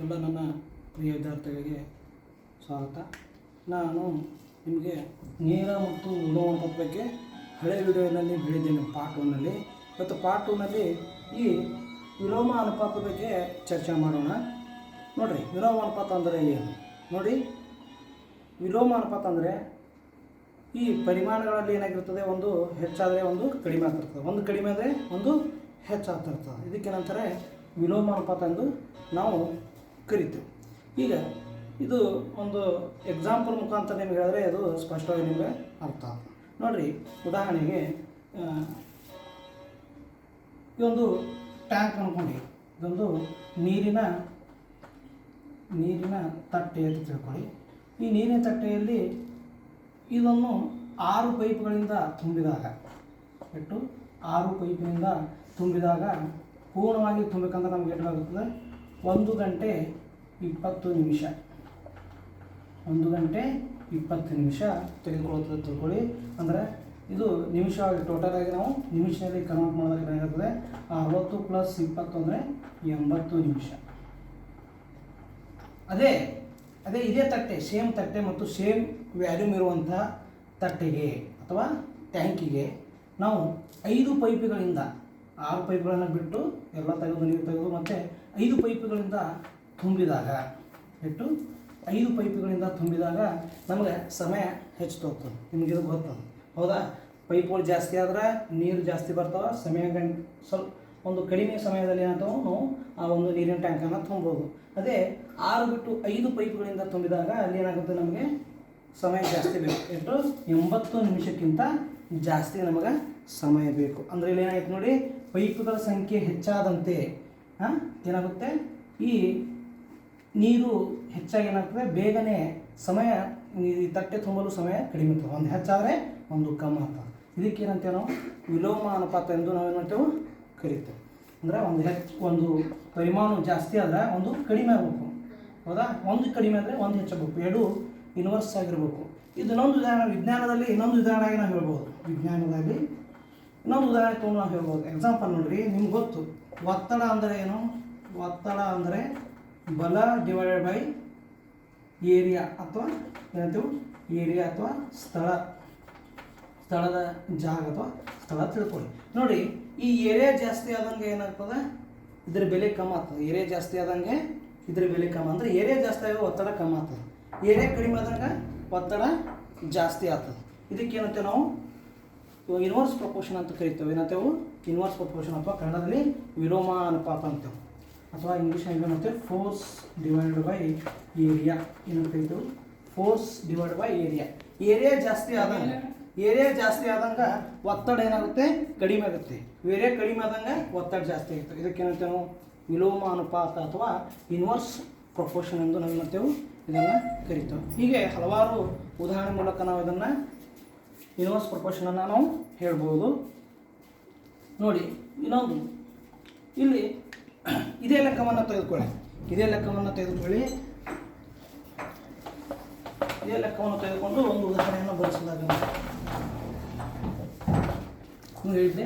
ಎಲ್ಲ ನನ್ನ ಪ್ರಿಯ ವಿದ್ಯಾರ್ಥಿಗಳಿಗೆ ಸ್ವಾಗತ. ನಾನು ನಿಮಗೆ ನೇರ ಮತ್ತು ವಿಲೋಮ ಬಗ್ಗೆ ಹಳೆ ವಿಡಿಯೋನಲ್ಲಿ ಹೇಳಿದ್ದೇನೆ ಪಾರ್ಟ್ ಒನ್ನಲ್ಲಿ ಇವತ್ತು ಪಾರ್ಟ್ ಟೂನಲ್ಲಿ ಈ ವಿಲೋಮ ಅನುಪಾತ ಬಗ್ಗೆ ಚರ್ಚೆ ಮಾಡೋಣ. ನೋಡಿರಿ, ವಿಲೋಮ ಅನುಪಾತ ಅಂದರೆ ಏನು? ನೋಡಿ, ವಿಲೋಮ ಅನುಪಾತ ಅಂದರೆ ಈ ಪರಿಮಾಣಗಳಲ್ಲಿ ಏನಾಗಿರ್ತದೆ? ಒಂದು ಹೆಚ್ಚಾದರೆ ಒಂದು ಕಡಿಮೆ ಆಗಿರ್ತದೆ ಒಂದು ಕಡಿಮೆ ಆದರೆ ಒಂದು ಹೆಚ್ಚಾಗ್ತಿರ್ತದೆ ಇದಕ್ಕೇನಂತಾರೆ ವಿಲೋಮ ಅನುಪಾತ ಎಂದು ನಾವು ಕರಿತೇವೆ. ಈಗ ಇದು ಒಂದು ಎಕ್ಸಾಂಪಲ್ ಮುಖಾಂತರ ನಿಮ್ಗೆ ಹೇಳಿದ್ರೆ ಅದು ಸ್ಪಷ್ಟವಾಗಿ ನಿಮಗೆ ಅರ್ಥ ನೋಡಿರಿ, ಉದಾಹರಣೆಗೆ ಇದೊಂದು ಟ್ಯಾಂಕ್ ಅಂದ್ಕೊಂಡು ಇದೊಂದು ನೀರಿನ ನೀರಿನ ತಟ್ಟೆ ಅಂತ ತಿಳ್ಕೊಳ್ಳಿ. ಈ ನೀರಿನ ತಟ್ಟೆಯಲ್ಲಿ ಇದನ್ನು ಆರು ಪೈಪ್ಗಳಿಂದ ತುಂಬಿದಾಗ ಇಟ್ಟು ಆರು ಪೈಪಿನಿಂದ ತುಂಬಿದಾಗ ಪೂರ್ಣವಾಗಿ ತುಂಬಬೇಕಂದ್ರೆ ನಮ್ಗೆ ಎಷ್ಟಾಗುತ್ತದೆ ಒಂದು ಗಂಟೆ ಇಪ್ಪತ್ತು ನಿಮಿಷ. ಒಂದು ಗಂಟೆ ಇಪ್ಪತ್ತು ನಿಮಿಷ ತೆಗೆದುಕೊಳ್ಳುತ್ತದೆ ತಿಳ್ಕೊಳ್ಳಿ. ಅಂದರೆ ಇದು ನಿಮಿಷವಾಗಿ ಟೋಟಲ್ ಆಗಿ ನಾವು ನಿಮಿಷದಲ್ಲಿ ಕನ್ವರ್ಟ್ ಮಾಡಿದಾಗ ಏನಾಗುತ್ತದೆ ಅರವತ್ತು ಪ್ಲಸ್ ಇಪ್ಪತ್ತು ಅಂದರೆ ಎಂಬತ್ತು ನಿಮಿಷ. ಅದೇ ಅದೇ ಇದೇ ತಟ್ಟೆ ಸೇಮ್ ತಟ್ಟೆ ಮತ್ತು ಸೇಮ್ ವ್ಯಾಲ್ಯೂಮ್ ಇರುವಂಥ ತಟ್ಟೆಗೆ ಅಥವಾ ಟ್ಯಾಂಕಿಗೆ ನಾವು ಐದು ಪೈಪುಗಳಿಂದ ಆರು ಪೈಪ್ಗಳನ್ನು ಬಿಟ್ಟು ಎಲ್ಲ ತೆಗೆದು ನೀರು ತೆಗೆದು ಮತ್ತು ಐದು ಪೈಪುಗಳಿಂದ ತುಂಬಿದಾಗ, ಬಿಟ್ಟು ಐದು ಪೈಪುಗಳಿಂದ ತುಂಬಿದಾಗ ನಮಗೆ ಸಮಯ ಹೆಚ್ಚು ತೋಗ್ತದೆ ನಿಮಗೆ ಇದು ಗೊತ್ತದ? ಹೌದಾ? ಪೈಪ್ಗಳು ಜಾಸ್ತಿ ಆದ್ರೆ ನೀರು ಜಾಸ್ತಿ ಬರ್ತಾವೆ, ಸಮಯ ಗಂಟೆ ಸ್ವಲ್ಪ ಒಂದು ಕಡಿಮೆ ಸಮಯದಲ್ಲಿ ಏನಾಗ್ತಾವೆ ನಾವು ಆ ಒಂದು ನೀರಿನ ಟ್ಯಾಂಕನ್ನು ತುಂಬೋದು. ಅದೇ ಆರು ಬಿಟ್ಟು ಐದು ಪೈಪ್ಗಳಿಂದ ತುಂಬಿದಾಗ ಅಲ್ಲಿ ಏನಾಗುತ್ತೆ ನಮಗೆ? ಸಮಯ ಜಾಸ್ತಿ ಬೇಕು. ಎಷ್ಟು ಎಂಬತ್ತು ನಿಮಿಷಕ್ಕಿಂತ ಜಾಸ್ತಿ ನಮಗೆ ಸಮಯ ಬೇಕು. ಅಂದರೆ ಇಲ್ಲಿ ಏನಾಯ್ತು ನೋಡಿ, ಪೈಪುಗಳ ಸಂಖ್ಯೆ ಹೆಚ್ಚಾದಂತೆ ಏನಾಗುತ್ತೆ? ಈ ನೀರು ಹೆಚ್ಚಾಗಿ ಏನಾಗ್ತದೆ? ಬೇಗನೆ ಸಮಯ, ಈ ತಟ್ಟೆ ತುಂಬಲು ಸಮಯ ಕಡಿಮೆ ಆಗ್ತದೆ. ಒಂದು ಹೆಚ್ಚಾದರೆ ಒಂದು ಕಮ್ಮಿ ಆಗ್ತದೆ. ಇದಕ್ಕೆ ಏನಂತೇವೆ ನಾವು? ವಿಲೋಮ ಅನುಪಾತ ಎಂದು ನಾವೇನು ಮಾಡ್ತೇವೆ? ಕರಿತೇವೆ. ಅಂದರೆ ಒಂದು ಹೆಚ್ಚು, ಒಂದು ಪರಿಮಾಣ ಜಾಸ್ತಿ ಆದರೆ ಒಂದು ಕಡಿಮೆ ಆಗಬೇಕು. ಹೌದಾ? ಒಂದು ಕಡಿಮೆ ಆದರೆ ಒಂದು ಹೆಚ್ಚಬೇಕು ಎರಡು ಇನ್ವರ್ಸ್ ಆಗಿರಬೇಕು. ಇದು ಇನ್ನೊಂದು ಉದಾಹರಣೆ, ವಿಜ್ಞಾನದಲ್ಲಿ ಇನ್ನೊಂದು ಉದಾಹರಣೆಯಾಗಿ ನಾವು ಹೇಳ್ಬೋದು. ವಿಜ್ಞಾನದಲ್ಲಿ ಇನ್ನೊಂದು ಉದಾಹರಣೆ ತೊಗೊಂಡು ನಾವು ಹೇಳ್ಬೋದು. ಎಕ್ಸಾಂಪಲ್ ನೋಡ್ರಿ, ನಿಮ್ಗೆ ಗೊತ್ತು. ಒತ್ತಡ ಅಂದರೆ ಏನು? ಒತ್ತಡ ಅಂದರೆ ಬಲ ಡಿವೈಡೆಡ್ ಬೈ ಏರಿಯಾ ಅಥವಾ ಏನಂತೀವಿ? ಏರಿಯಾ ಅಥವಾ ಸ್ಥಳ. ಸ್ಥಳದ ಜಾಗ ಅಥವಾ ಸ್ಥಳ ತಿಳ್ಕೊಳ್ಳಿ. ನೋಡಿ, ಈ ಏರಿಯಾ ಜಾಸ್ತಿ ಆದಂಗೆ ಏನಾಗ್ತದೆ? ಇದ್ರ ಬೆಲೆ ಕಮ್ಮಿ ಆಗ್ತದೆ. ಏರಿಯಾ ಜಾಸ್ತಿ ಆದಂಗೆ ಇದ್ರ ಬೆಲೆ ಕಮ್ಮಿ. ಅಂದರೆ ಏರಿಯಾ ಜಾಸ್ತಿ ಆಗ ಒತ್ತಡ ಕಮ್ಮಿ ಆಗ್ತದೆ. ಏರಿಯಾ ಕಡಿಮೆ ಆದಾಗ ಒತ್ತಡ ಜಾಸ್ತಿ ಆಗ್ತದೆ. ಇದಕ್ಕೆ ಏನಂತೇವೆ ನಾವು? ಇವಾಗ ಇನ್ವರ್ಸ್ ಪ್ರಪೋರ್ಷನ್ ಅಂತ ಕರಿತೇವೆ. ಏನಂತೇವೆ ಇನ್ವರ್ಸ್ ಪ್ರಪೋರ್ಷನ್ ಅಥವಾ ಕನ್ನಡದಲ್ಲಿ ವಿಲೋಮ ಅನುಪಾತ ಅಂತೇವೆ. ಅಥವಾ ಇಂಗ್ಲೀಷ್ನಲ್ಲಿ ಏನಂತೇವೆ? ಫೋರ್ಸ್ ಡಿವೈಡೆಡ್ ಬೈ ಏರಿಯಾ ಏನಂತ ಕರಿತೇವೆ? Force divide by area area ಜಾಸ್ತಿ ಆದಂಗೆ ಏರಿಯಾ ಜಾಸ್ತಿ ಆದಂಗೆ ಒತ್ತಡ ಏನಾಗುತ್ತೆ? ಕಡಿಮೆ ಆಗುತ್ತೆ. ಏರಿಯಾ ಕಡಿಮೆ ಆದಂಗೆ ಒತ್ತಡ ಜಾಸ್ತಿ ಆಗುತ್ತೆ. ಇದಕ್ಕೆ ಏನಂತೇವೆ ನಾವು? ವಿಲೋಮ ಅನುಪಾತ ಅಥವಾ ಇನ್ವರ್ಸ್ ಪ್ರಪೋರ್ಷನ್ ಎಂದು ನಾವು ಏನಂತೇವೆ? ಇದನ್ನು ಕರಿತೇವೆ. ಹೀಗೆ ಹಲವಾರು ಉದಾಹರಣೆ ಮೂಲಕ ನಾವು ಇದನ್ನು ಇನ್ವರ್ಸ್ ಪ್ರಪೋಷನನ್ನು ನಾವು ಹೇಳ್ಬೋದು. ನೋಡಿ, ಇನ್ನೊಂದು. ಇಲ್ಲಿ ಇದೇ ಲೆಕ್ಕವನ್ನು ತೆಗೆದುಕೊಳ್ಳಿ. ಇದೇ ಲೆಕ್ಕವನ್ನು ತೆಗೆದುಕೊಳ್ಳಿ. ಇದೇ ಲೆಕ್ಕವನ್ನು ತೆಗೆದುಕೊಂಡು ಒಂದು ಉದಾಹರಣೆಯನ್ನು ಬಳಸಿದಾಗ ಹೇಳಿದೆ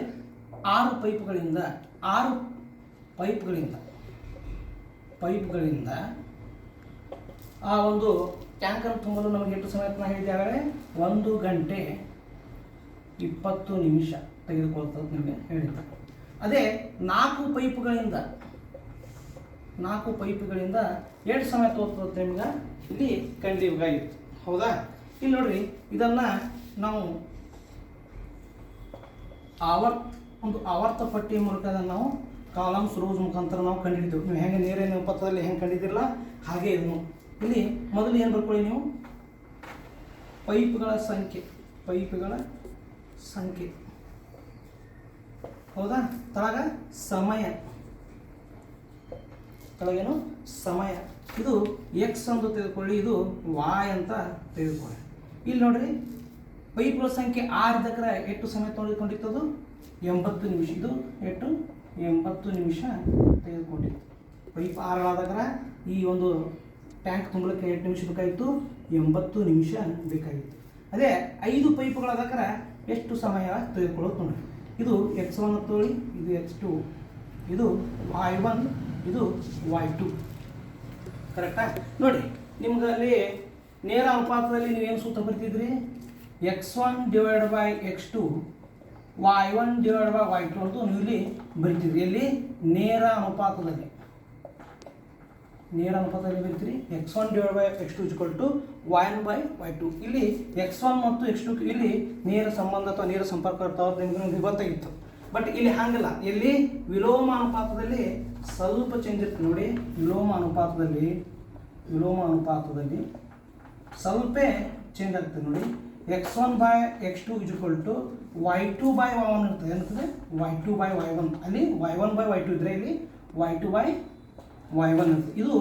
ಆರು ಪೈಪ್ಗಳಿಂದ ಆರು ಪೈಪ್ಗಳಿಂದ ಪೈಪ್ಗಳಿಂದ ಆ ಒಂದು ಟ್ಯಾಂಕರ್ ತುಂಬಲು ನಮಗೆ ಎಷ್ಟು ಸಮಯ ಆಗಲೇ ಒಂದು ಗಂಟೆ ಇಪ್ಪತ್ತು ನಿಮಿಷ ತೆಗೆದುಕೊಳ್ತದೆ ನಿಮಗೆ ಹೇಳಿದ್ದ. ಅದೇ ನಾಲ್ಕು ಪೈಪ್ಗಳಿಂದ ನಾಲ್ಕು ಪೈಪ್ಗಳಿಂದ ಎಷ್ಟು ಸಮಯ ತೋರ್ತದೆ ನಿಮ್ಗೆ. ಇಲ್ಲಿ ಕಂಡಿಬೇಕಾಗಿತ್ತು ಹೌದಾ? ಇಲ್ಲಿ ನೋಡ್ರಿ, ಇದನ್ನು ನಾವು ಆವರ್ತ ಒಂದು ಆವರ್ತ ಪಟ್ಟಿ ಮೂಲಕ ನಾವು ಕಾಲಮ್ಸ್ ರೋಸ್ ಮುಖಾಂತರ ನಾವು ಕಂಡುಹಿಡಿತೇವೆ ನೀವು ಹೆಂಗೆ ನೇರೇನು ಪತ್ರದಲ್ಲಿ ಹೆಂಗೆ ಕಂಡಿದ್ದೀರಲ್ಲ, ಹಾಗೆ ಇದನ್ನು ಇಲ್ಲಿ ಮೊದಲು ಏನು ಬರ್ಕೊಳ್ಳಿ ನೀವು? ಪೈಪ್ಗಳ ಸಂಖ್ಯೆ ಪೈಪ್ಗಳ ಸಂಖ್ಯೆ. ಹೌದಾ? ತಳಗ ಸಮಯ. ತಳಗೇನು? ಸಮಯ. ಇದು ಎಕ್ಸ್ ಅಂತ ತೆಗೆದುಕೊಳ್ಳಿ ಇದು ವಾಯ್ ಅಂತ ತೆಗೆದುಕೊಳ್ಳಿ ಇಲ್ಲಿ ನೋಡ್ರಿ, ಪೈಪ್ಗಳ ಸಂಖ್ಯೆ ಆರು ದಕ್ಕರ ಎಷ್ಟು ಸಮಯ ಅದು ಎಂಬತ್ತು ನಿಮಿಷ. ಇದು ಎಷ್ಟು? ಎಂಬತ್ತು ನಿಮಿಷ ತೆಗೆದುಕೊಂಡಿತ್ತು. ಪೈಪ್ ಆರಾದಾಗ ಈ ಒಂದು ಟ್ಯಾಂಕ್ ತುಂಬಲಿಕ್ಕೆ ಎಂಟು ನಿಮಿಷ ಬೇಕಾಗಿತ್ತು, ಎಂಬತ್ತು ನಿಮಿಷ ಬೇಕಾಗಿತ್ತು. ಅದೇ ಐದು ಪೈಪ್ಗಳಾದಕ್ರ ಎಷ್ಟು ಸಮಯ ತೆಗೆದುಕೊಳ್ಳೋದು ನೋಡಿ. ಇದು ಎಕ್ಸ್ ಒನ್ ತೊಗೊಳ್ಳಿ ಇದು ಎಕ್ಸ್ ಟು ಇದು ವೈ ಒನ್ ಇದು ವೈ ಟು ಕರೆಕ್ಟಾ ನೋಡಿ, ನಿಮ್ಗೆ ಅಲ್ಲಿ ನೇರ ಅನುಪಾತದಲ್ಲಿ ಏನು ಸೂತ್ರ ಬರ್ತಿದ್ರಿ? X one divide by X two Y one divide by Y two ಅಂತ ನೀವು ಇಲ್ಲಿ ಬರಿತಿದ್ರಿ. ಇಲ್ಲಿ ನೇರ ಅನುಪಾತದಲ್ಲಿ. ನೇರ ಅನುಪಾತದಲ್ಲಿ ಬರೀತೀರಿ? X one divide by X two equal to Y one by Y two ಇಲ್ಲಿ ಎಕ್ಸ್ ಒನ್ ಮತ್ತು ಎಕ್ಸ್ ಟು ಇಲ್ಲಿ ನೇರ ಸಂಬಂಧ ಅಥವಾ ನೇರ ಸಂಪರ್ಕ ಇರ್ತಾವ ನಿಮ್ಗೆ ಗೊತ್ತಾಗಿತ್ತು ಬಟ್ ಇಲ್ಲಿ ಹಾಗಿಲ್ಲ. ಇಲ್ಲಿ ವಿಲೋಮ ಅನುಪಾತದಲ್ಲಿ ಸ್ವಲ್ಪ ಚೇಂಜ್ ಇರ್ತದೆ ನೋಡಿ. ವಿಲೋಮ ಅನುಪಾತದಲ್ಲಿ ವಿಲೋಮ ಅನುಪಾತದಲ್ಲಿ ಸ್ವಲ್ಪ ಚೇಂಜ್ ಆಗ್ತದೆ ನೋಡಿ. X one by X two equal to Y two by Y one ಇರ್ತದೆ. ಏನಿರ್ತದೆ Y two by Y one ಅಲ್ಲಿ Y one by Y two ಇದ್ರೆ ಇಲ್ಲಿ Y two by Y one ಅಂತ ಇದು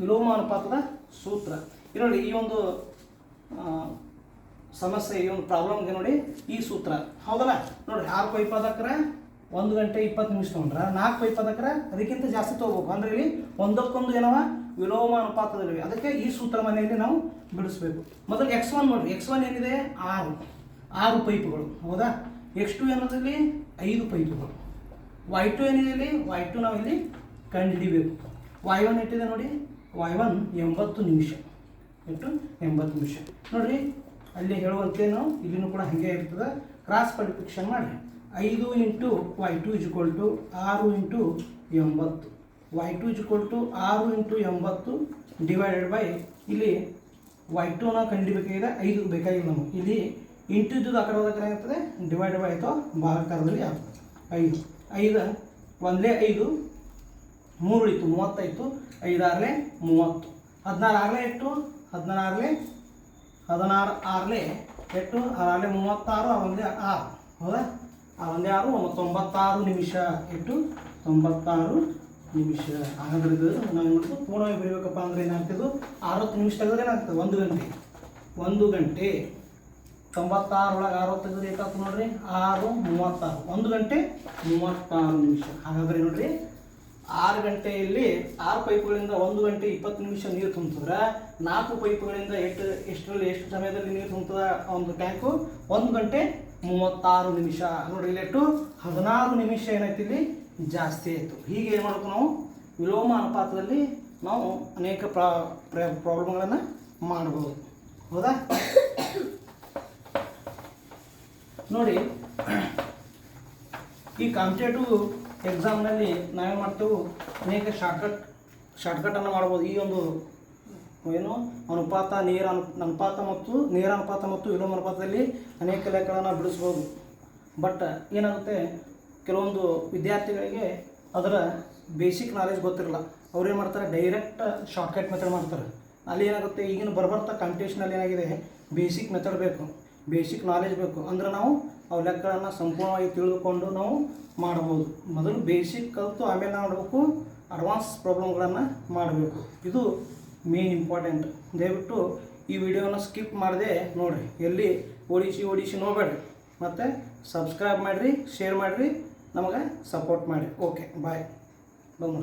ವಿಲೋಮ ಅನುಪಾತದ ಸೂತ್ರ. ಇದು ನೋಡಿ, ಈ ಒಂದು ಸಮಸ್ಯೆ, ಈ ಒಂದು ಪ್ರಾಬ್ಲಮ್ಗೆ ನೋಡಿ ಈ ಸೂತ್ರ. ಹೌದಲ್ಲ? ನೋಡಿ ಆರು ಪೈ ಪದಕರ ಒಂದು ಗಂಟೆ ಇಪ್ಪತ್ತು ನಿಮಿಷ ತೊಗೊಂಡ್ರೆ, ನಾಲ್ಕು ಪೈ ಪದಕರ ಅದಕ್ಕಿಂತ ಜಾಸ್ತಿ ತೊಗೋಬೇಕು. ಅಂದ್ರೆ ಇಲ್ಲಿ ಒಂದಕ್ಕೊಂದು ಏನವ? ವಿಲೋಮ ಅನುಪಾತದಲ್ಲಿವೆ ಅದಕ್ಕೆ ಈ ಸೂತ್ರ ಮನೆಯಲ್ಲಿ ನಾವು ಬಿಡಿಸ್ಬೇಕು. ಮೊದಲು ಎಕ್ಸ್ ಒನ್ ನೋಡಿ ಎಕ್ಸ್ ಒನ್ ಏನಿದೆ? ಆರು. ಆರು ಪೈಪ್ಗಳು. ಹೌದಾ? ಎಕ್ಸ್ ಟು ಏನದಲ್ಲಿ ಐದು ಪೈಪ್ಗಳು. ವೈ ಟು ಏನಿದೆ ಇಲ್ಲಿ? ವೈ ಟು ನಾವು ಇಲ್ಲಿ ಕಂಡುಹಿಡಿಬೇಕು. ವೈ ಒನ್ ಇಟ್ಟಿದೆ ನೋಡಿ? ವೈ ಒನ್ ಎಂಬತ್ತು ನಿಮಿಷ. ಎಷ್ಟು? ಎಂಬತ್ತು ನಿಮಿಷ. ನೋಡ್ರಿ, ಅಲ್ಲಿ ಹೇಳುವಂತೆ ನಾವು ಇಲ್ಲಿನೂ ಕೂಡ ಹಾಗೆ ಇರ್ತದೆ. ಕ್ರಾಸ್ ಮಲ್ಟಿಪ್ಲಿಕೇಶನ್ ಮಾಡಿ. ಐದು into Y two equal to ಆರು ಇಂಟು ಎಂಬತ್ತು. ವೈ ಟು ಇಜ್ಕೊಲ್ ಟು ಆರು ಇಂಟು ಎಂಬತ್ತು ಡಿವೈಡೆಡ್ ಬೈ ಇಲ್ಲಿ ವೈ ಟು ನಾವು ಕಂಡುಹಿಡಿಬೇಕಾಗಿದೆ. ಐದು ಬೇಕಾಗಿಲ್ಲ ನಮಗೆ. ಇಲ್ಲಿ ಇಂಟು ಇದ್ದು ಆ ಕಡೆ ಏನಾಗ್ತದೆ? ಡಿವೈಡ್ ಬೈ ಅಥವಾ ಭಾಗಕಾರದಲ್ಲಿ ಆಗ್ತದೆ. ಐದು. ಐದು. ಒಂದೇ ಐದು ಮೂರು ಉಳಿತು ಮೂವತ್ತೈತು ಐದಾರಲೆ ಮೂವತ್ತು. ಹದಿನಾರು ಆರಲೆ ಎಷ್ಟು ಹದಿನಾರು, ಆರಲೆ ಹದಿನಾರು ಆರಲೆ ಎಷ್ಟು ಆರಲೆ ಮೂವತ್ತಾರು ಒಂದೇ ಆರು ಹೌದಾ? ಒಂದೇ ಆರು ತೊಂಬತ್ತಾರು ನಿಮಿಷ ಎಷ್ಟು ತೊಂಬತ್ತಾರು ನಿಮಿಷ. ಹಾಗಾದ್ರೆ ಇದು ನಾವು ಪೂರ್ಣವಾಗಿ ಬರೀಬೇಕಪ್ಪ ಅಂದ್ರೆ ಏನಾಗ್ತದೆ? ಅರವತ್ತು ನಿಮಿಷ ತೆಗೆದ್ರೆ ಏನಾಗ್ತದೆ? ಒಂದು ಗಂಟೆ. ಒಂದು ಗಂಟೆ. ತೊಂಬತ್ತಾರೊಳಗೆ ಅರವತ್ತು ತೆಗೆದ್ರೆ ಏಟಾಗ್ತದೆ ನೋಡ್ರಿ? ಆರು, ಮೂವತ್ತಾರು. ಒಂದು ಗಂಟೆ, ಮೂವತ್ತಾರು ನಿಮಿಷ. ಹಾಗಾದ್ರೆ ನೋಡ್ರಿ ಆರು ಗಂಟೆಯಲ್ಲಿ ಆರು ಪೈಪ್ಗಳಿಂದ ಒಂದು ಗಂಟೆ ಇಪ್ಪತ್ತು ನಿಮಿಷ ನೀರು ತುಂಬಿದ್ರೆ ನಾಲ್ಕು ಪೈಪ್ಗಳಿಂದ ಎಷ್ಟು ಎಷ್ಟರಲ್ಲಿ ಎಷ್ಟು ಸಮಯದಲ್ಲಿ ನೀರು ತುಂಬುತ್ತದೆ ಒಂದು ಟ್ಯಾಂಕು? ಒಂದು ಗಂಟೆ ಮೂವತ್ತಾರು ನಿಮಿಷ. ನೋಡಿ ಇಲ್ಲಿ ಎಷ್ಟು? ಹದಿನಾರು ನಿಮಿಷ ಏನೈತಿ ಇಲ್ಲಿ? ಜಾಸ್ತಿ ಆಯಿತು. ಹೀಗೆ ಏನು ಮಾಡಬೇಕು ನಾವು? ವಿಲೋಮ ಅನುಪಾತದಲ್ಲಿ ನಾವು ಅನೇಕ ಪ್ರಾ, ಪ್ರಾಬ್ಲಮ್ಗಳನ್ನು ಮಾಡ್ಬೋದು. ಹೌದಾ? ನೋಡಿ ಈ ಕಾಂಪಿಟೇಟಿವ್ ಎಕ್ಸಾಮ್ನಲ್ಲಿ ನಾವೇನು ಮಾಡ್ತೇವೆ? ಅನೇಕ ಶಾರ್ಟ್ಕಟ್ ಶಾರ್ಟ್ಕಟನ್ನು ಮಾಡ್ಬೋದು. ಈ ಒಂದು ಏನು? ಅನುಪಾತ, ನೇರ ಅನು, ಅನುಪಾತ ಮತ್ತು ನೇರ ಅನುಪಾತ ಮತ್ತು ವಿಲೋಮ ಅನುಪಾತದಲ್ಲಿ ಅನೇಕ ಲೆಕ್ಕಗಳನ್ನು ಬಿಡಿಸ್ಬೋದು. ಬಟ್ ಏನಾಗುತ್ತೆ? ಕೆಲವೊಂದು ವಿದ್ಯಾರ್ಥಿಗಳಿಗೆ ಅದರ ಬೇಸಿಕ್ ನಾಲೆಜ್ ಗೊತ್ತಿರಲ್ಲ. ಅವ್ರು ಏನು ಮಾಡ್ತಾರೆ? ಡೈರೆಕ್ಟ್ ಶಾರ್ಟ್ಕಟ್ ಮೆಥಡ್ ಮಾಡ್ತಾರೆ. ಅಲ್ಲಿ ಏನಾಗುತ್ತೆ? ಈಗಿನ ಬರ್ಬರ್ತಾ ಕಾಂಪಿಟೇಷನಲ್ಲಿ ಏನಾಗಿದೆ? ಬೇಸಿಕ್ ಮೆಥಡ್ ಬೇಕು. ಬೇಸಿಕ್ ನಾಲೆಜ್ ಬೇಕು. ಅಂದರೆ ನಾವು ಅವು ಲೆಕ್ಕಗಳನ್ನು ಸಂಪೂರ್ಣವಾಗಿ ತಿಳಿದುಕೊಂಡು ನಾವು ಮಾಡ್ಬೋದು ಮೊದಲು ಬೇಸಿಕ್ ಕಲಿತು ಆಮೇಲೆ ಮಾಡಬೇಕು ಅಡ್ವಾನ್ಸ್ ಪ್ರಾಬ್ಲಮ್ಗಳನ್ನು ಮಾಡಬೇಕು. ಇದು ಮೇನ್ ಇಂಪಾರ್ಟೆಂಟ್ ದಯವಿಟ್ಟು ಈ ವಿಡಿಯೋನ ಸ್ಕಿಪ್ ಮಾಡದೆ ನೋಡಿರಿ. ಎಲ್ಲಿ ಓಡಿಸಿ ಓಡಿಸಿ ನೋಡಬೇಡ್ರಿ. ಮತ್ತು ಸಬ್ಸ್ಕ್ರೈಬ್ ಮಾಡಿರಿ ಶೇರ್ ಮಾಡಿರಿ, ನಮಗೆ ಸಪೋರ್ಟ್ ಮಾಡಿ ಓಕೆ ಬಾಯ್ ಬಂದು